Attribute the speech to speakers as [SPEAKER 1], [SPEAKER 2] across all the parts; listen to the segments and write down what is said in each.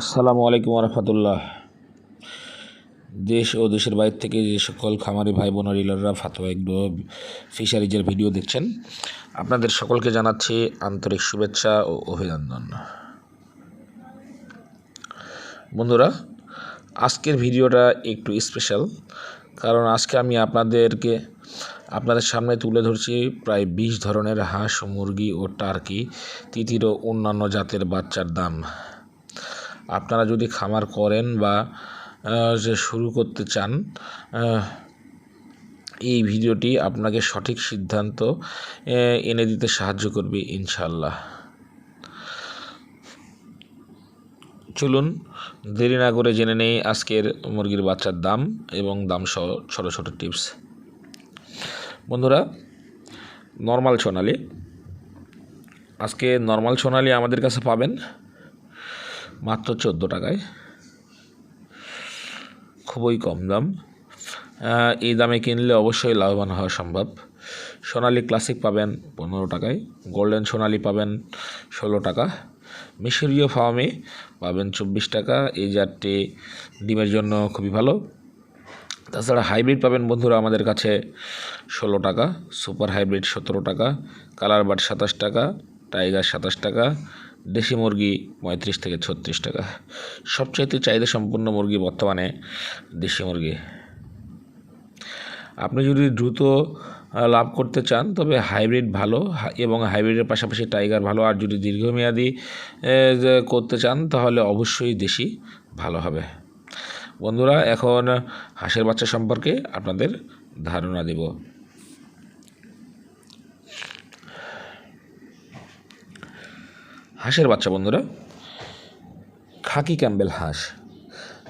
[SPEAKER 1] আসসালামু আলাইকুম রহমতুল্লাহ দেশ ও দেশের বাইরে থেকে যে সকল খামারি ভাই বোন রিলাররা ফাতোয়া এগ্রো ফিশারিজের ভিডিও দেখছেন, আপনাদের সকলকে জানাচ্ছি আন্তরিক শুভেচ্ছা ও অভিনন্দন। বন্ধুরা, আজকের ভিডিওটা একটু স্পেশাল কারণ আজকে আমি আপনাদেরকে আপনাদের সামনে তুলে ধরছি প্রায় বিশ ধরনের হাঁস, মুরগি ও টার্কি, তিতির ও অন্যান্য জাতের বাচ্চার দাম। আপনারা যদি খামার করেন বা যে শুরু করতে চান এই ভিডিওটি আপনাকে সঠিক সিদ্ধান্ত এনে দিতে সাহায্য করবে ইনশাল্লাহ চলুন, দেরি না করে জেনে নেই আজকের মুরগির বাচ্চার দাম এবং দাম সহ ছোটো ছোটো টিপস। বন্ধুরা, নর্মাল সোনালি। আজকে নর্মাল সোনালি আমাদের কাছে পাবেন। মাত্র চোদ্দ টাকায়। খুবই কম দাম। এই দামে কিনলে অবশ্যই লাভবান হওয়া সম্ভব। সোনালি ক্লাসিক পাবেন পনেরো টাকায়, গোল্ডেন সোনালি পাবেন ষোলো টাকা। মিশরীয় ফার্মে পাবেন চব্বিশ টাকা। এই জাতটি ডিমের জন্য খুবই ভালো। তাছাড়া হাইব্রিড পাবেন বন্ধুরা আমাদের কাছে ষোলো টাকা, সুপার হাইব্রিড সতেরো টাকা, কালার বাট সাতাশ টাকা, টাইগার সাতাশ টাকা দেশি মুরগি পঁয়ত্রিশ থেকে ছত্রিশ টাকা। সবচাইতে চাহিদা সম্পন্ন মুরগি বর্তমানে দেশি মুরগি। আপনি যদি দ্রুত লাভ করতে চান, তবে হাইব্রিড ভালো এবং হাইব্রিডের পাশাপাশি টাইগার ভালো, আর যদি দীর্ঘমেয়াদী করতে চান, তাহলে অবশ্যই দেশি ভালো হবে। বন্ধুরা, এখন হাঁসের বাচ্চা সম্পর্কে আপনাদের ধারণা দেব। হাঁসের বাচ্চা, বন্ধুরা। খাকি ক্যাম্বেল হাঁস।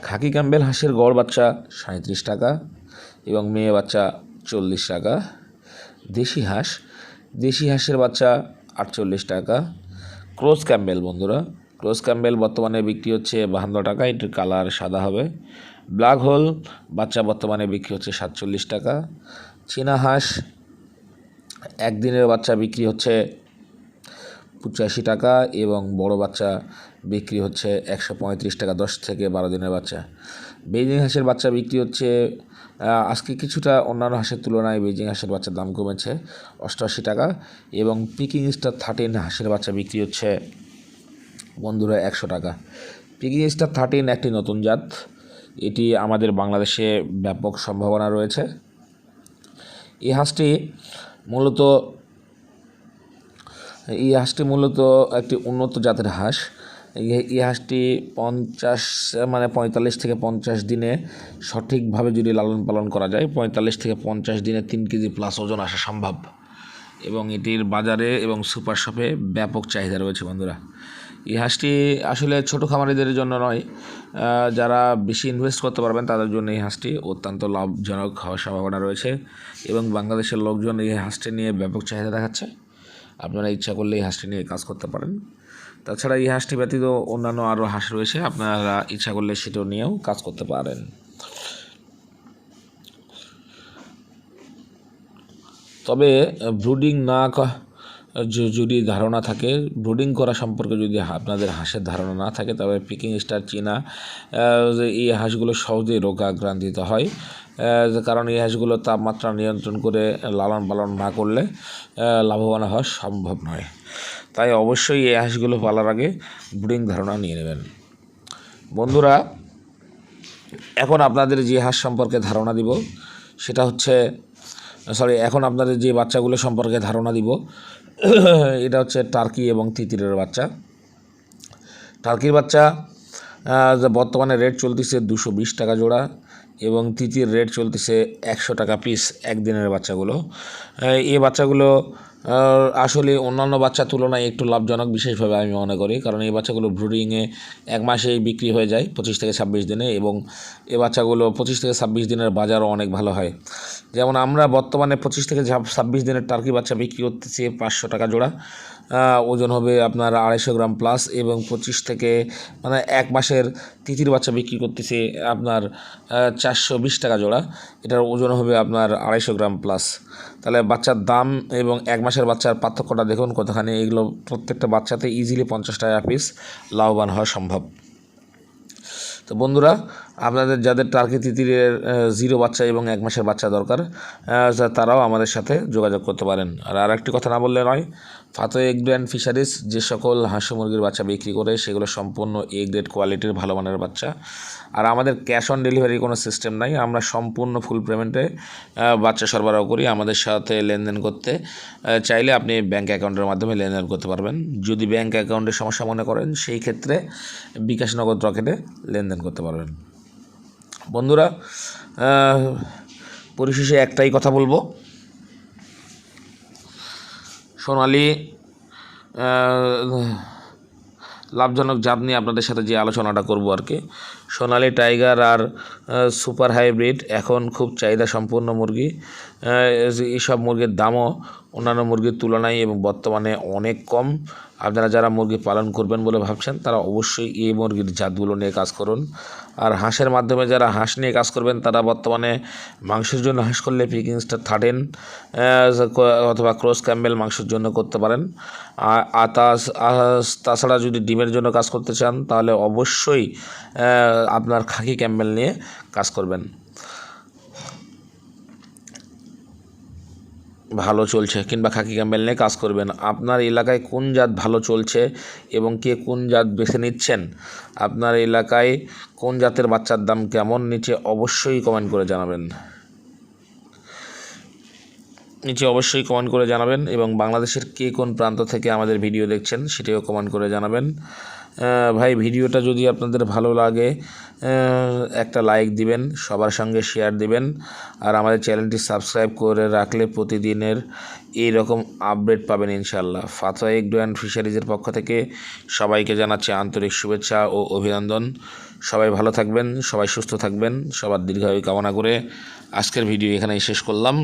[SPEAKER 1] খাকি ক্যাম্বেল হাঁসের গড় বাচ্চা সাঁত্রিশ টাকা এবং মেয়ে বাচ্চা চল্লিশ টাকা। দেশি হাঁস, দেশি হাঁসের বাচ্চা আটচল্লিশ টাকা। ক্রোস ক্যাম্বেল, বন্ধুরা। ক্রোস ক্যাম্বেল বর্তমানে বিক্রি হচ্ছে বাহান্ন টাকা এটির কালার সাদা হবে। ব্ল্যাক হোল বাচ্চা বর্তমানে বিক্রি হচ্ছে সাতচল্লিশ টাকা। চীনা হাঁস, একদিনের বাচ্চা বিক্রি হচ্ছে পঁচাশি টাকা এবং বড় বাচ্চা বিক্রি হচ্ছে একশো পঁয়ত্রিশ টাকা, দশ থেকে বারো দিনের বাচ্চা। বেজিং হাঁসের বাচ্চা বিক্রি হচ্ছে আজকে কিছুটা অন্যান্য হাঁসের তুলনায় বেজিং হাঁসের বাচ্চার দাম কমেছে অষ্টআশি টাকা এবং পিকিং স্টার থার্টিন হাঁসের বাচ্চা বিক্রি হচ্ছে বন্ধুরা একশো টাকা। পিকিং স্টার থার্টিন একটি নতুন জাত। এটি আমাদের বাংলাদেশে ব্যাপক সম্ভাবনা রয়েছে। এই হাঁসটি মূলত এই হাঁসটি মূলত একটি উন্নত জাতের হাঁস। এই- হাঁসটি পঞ্চাশ মানে পঁয়তাল্লিশ থেকে পঞ্চাশ দিনে সঠিকভাবে যদি লালন পালন করা যায়, পঁয়তাল্লিশ থেকে পঞ্চাশ দিনে তিন কেজি প্লাস ওজন আসা সম্ভব। এবং এটির বাজারে এবং সুপার শপে ব্যাপক চাহিদা রয়েছে বন্ধুরা। এই হাঁসটি আসলে ছোট খামারিদের জন্য নয় যারা বেশি ইনভেস্ট করতে পারবেন তাদের জন্য এই হাঁসটি অত্যন্ত লাভজনক হওয়ার সম্ভাবনা রয়েছে। এবং বাংলাদেশের লোকজন এই হাঁসটি নিয়ে ব্যাপক চাহিদা দেখাচ্ছে। আপনারা ইচ্ছা করলে এই হাঁসটি নিয়ে কাজ করতে পারেন। তাছাড়া এই হাঁসটি ব্যতীত অন্যান্য আরও হাঁস রয়েছে, আপনারা ইচ্ছা করলে সেটাও নিয়েও কাজ করতে পারেন। তবে ব্রুডিং না যদি ধারণা থাকে ব্রুডিং করা সম্পর্কে যদি আপনাদের হাঁসের ধারণা না থাকে, তবে পিকিং স্টার চীনা এই হাঁসগুলো সহজেই রোগাক্রান্তিত হয়। কারণ এই হাঁসগুলো তাপমাত্রা নিয়ন্ত্রণ করে লালন পালন না করলে লাভবান হওয়া সম্ভব নয়। তাই অবশ্যই এই হাঁসগুলো পালার আগে ব্রুডিং ধারণা নিয়ে নেবেন। বন্ধুরা, এখন আপনাদের যে হাঁস সম্পর্কে ধারণা দিব, সেটা হচ্ছে সরি এখন আপনাদের যে বাচ্চাগুলো সম্পর্কে ধারণা দিব এটা হচ্ছে টার্কি এবং তিতিরের বাচ্চা। টার্কির বাচ্চা বর্তমানে রেট চলতেছে দুশো বিশ টাকা জোড়া এবং তিতির রেট চলতেছে একশো টাকা পিস একদিনের বাচ্চাগুলো। এই বাচ্চাগুলো আসলে অন্যান্য বাচ্চার তুলনায় একটু লাভজনক বিশেষভাবে আমি মনে করি। কারণ এই বাচ্চাগুলো ব্রুডিংয়ে এক মাসেই বিক্রি হয়ে যায় পঁচিশ থেকে ছাব্বিশ দিনে এবং এ বাচ্চাগুলো পঁচিশ থেকে ছাব্বিশ দিনের বাজারও অনেক ভালো হয়। যেমন আমরা বর্তমানে পঁচিশ থেকে ছাব- ছাব্বিশ দিনের টার্কি বাচ্চা বিক্রি করতেছি পাঁচশো টাকা জোড়া। ওজন হবে আপনার আড়াইশো গ্রাম প্লাস এবং পঁচিশ থেকে মানে এক মাসের তিতির বাচ্চা বিক্রি করতেছে আপনার চারশো বিশ টাকা জোড়া। এটার ওজন হবে আপনার আড়াইশো গ্রাম প্লাস তাহলে বাচ্চার দাম এবং এক মাসের বাচ্চার পার্থক্যটা দেখুন কতখানি। এগুলো প্রত্যেকটা বাচ্চাতে ইজিলি পঞ্চাশ টাকা পিস লাভবান হওয়া সম্ভব। তো বন্ধুরা, আপনাদের যাদের টার্কি তিতিরের জিরো বাচ্চা এবং এক মাসের বাচ্চা দরকার তারাও আমাদের সাথে যোগাযোগ করতে পারেন। আর আরেকটি কথা না বললে নয়, ফাতো এগ অ্যান্ড ফিশারিজ, যে সকল হাঁস মুরগির বাচ্চা বিক্রি করে, সেগুলো সম্পূর্ণ এ গ্রেড কোয়ালিটির ভালো মানের বাচ্চা। আর আমাদের ক্যাশ অন ডেলিভারি কোনো সিস্টেম নাই, আমরা সম্পূর্ণ ফুল পেমেন্টে বাচ্চা সরবরাহ করি আমাদের সাথে লেনদেন করতে। চাইলে আপনি ব্যাঙ্ক অ্যাকাউন্টের মাধ্যমে লেনদেন করতে পারবেন। যদি ব্যাঙ্ক অ্যাকাউন্টের সমস্যা মনে করেন, সেই ক্ষেত্রে বিকাশ নগদ রকেটে লেনদেন করতে পারবেন। বন্ধুরা পরিশেষে একটাই কথা বলব। সোনালি লাভজনক জাত নিয়ে আপনাদের সাথে যে আলোচনাটা করব আর কি। সোনালি টাইগার আর সুপার হাইব্রিড, এখন খুব চাহিদা সম্পূর্ণ মুরগি। এইসব মুরগির দামও অন্যান্য মুরগির তুলনায় এবং বর্তমানে অনেক কম। আপনারা যারা মুরগি পালন করবেন বলে ভাবছেন, তারা অবশ্যই এই মুরগির জাতগুলো নিয়ে কাজ করুন। আর হাঁসের মাধ্যমে যারা হাঁস নিয়ে কাজ করবেন, তারা বর্তমানে মাংসের জন্য হাঁস করলে পিকিং স্টার থার্টেন অথবা ক্রস ক্যাম্বেল মাংসের জন্য করতে পারেন। আর তাছাড়া যদি ডিমের জন্য কাজ করতে চান, তাহলে অবশ্যই আপনার খাকি ক্যাম্বেল নিয়ে কাজ করবেন। ভালো চলছে কিংবা খাকি ক্যাম্বেল নিয়ে কাজ করবেন। আপনার এলাকায় কোন জাত ভালো চলছে এবং কে কোন জাত বেছে নিচ্ছেন? আপনার এলাকায় কোন জাতের বাচ্চার দাম কেমন? নিচে অবশ্যই কমেন্ট করে জানাবেন। নিচে অবশ্যই কমেন্ট করে জানাবেন এবং বাংলাদেশের কে কোন প্রান্ত থেকে আমাদের ভিডিও দেখছেন, সেটিও কমেন্ট করে জানাবেন। ভাই, ভিডিওটা যদি আপনাদের ভালো লাগে একটা লাইক দিবেন, সবার সঙ্গে শেয়ার দিবেন, আর আমাদের চ্যানেলটি সাবস্ক্রাইব করে রাখলে প্রতিদিনের এই রকম আপডেট পাবেন ইনশাল্লাহ ফাতোয়া এগডো অ্যান্ড ফিশারিজের পক্ষ থেকে সবাইকে জানাচ্ছি আন্তরিক শুভেচ্ছা ও অভিনন্দন। সবাই ভালো থাকবেন, সবাই সুস্থ থাকবেন, সবার দীর্ঘায়ু কামনা করে আজকের ভিডিও এখানেই শেষ করলাম।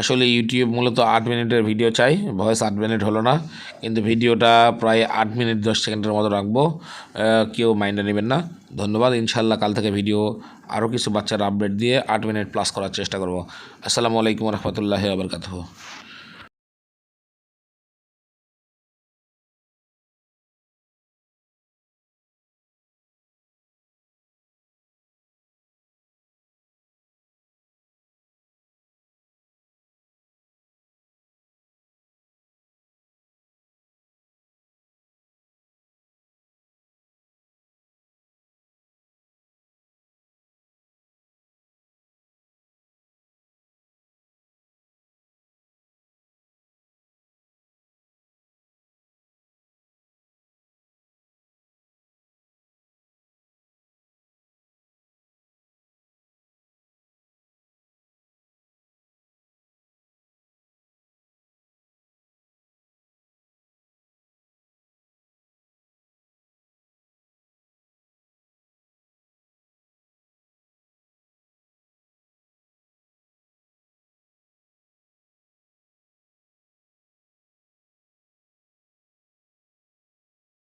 [SPEAKER 1] আসলে ইউটিউব মূলত আট মিনিটের ভিডিও চাই ভয়েস আট মিনিট হলো না, কিন্তু ভিডিওটা প্রায় আট মিনিট দশ সেকেন্ডের মতো রাখব কেউ মাইন্ডে নেবেন না। ধন্যবাদ ইনশাল্লাহ কাল থেকে ভিডিও আরও কিছু বাচ্চার আপডেট দিয়ে আট মিনিট প্লাস করার চেষ্টা করব। আসসালামু আলাইকুম রহমতুল্লাহ আবরকাতহ